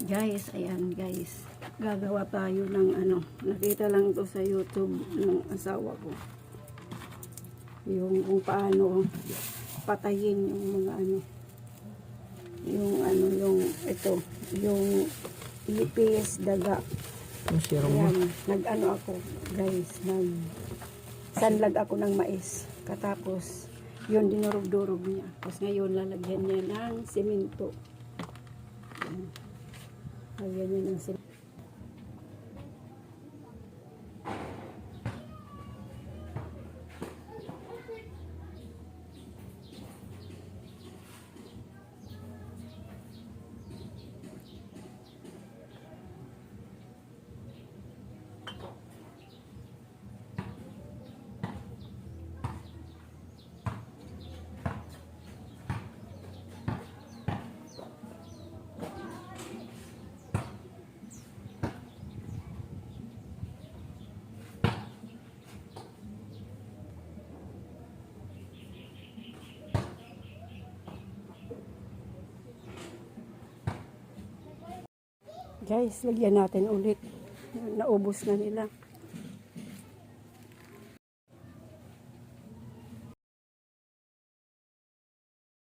Guys, ayan guys. Gagawa tayo ng ano. Nakita lang to sa YouTube ng asawa ko. Yung kung paano patayin yung mga ano. Yung ano, yung ito. Yung ipis, daga. Ayan, nag-ano ako, guys, nag sanlag ako ng mais. Katapos, yun dinurog-durog niya. Tapos ngayon, lalagyan niya ng simento. Ayan. Lagyan niya ng simento. Guys, lagyan natin ulit. Naubos na nila.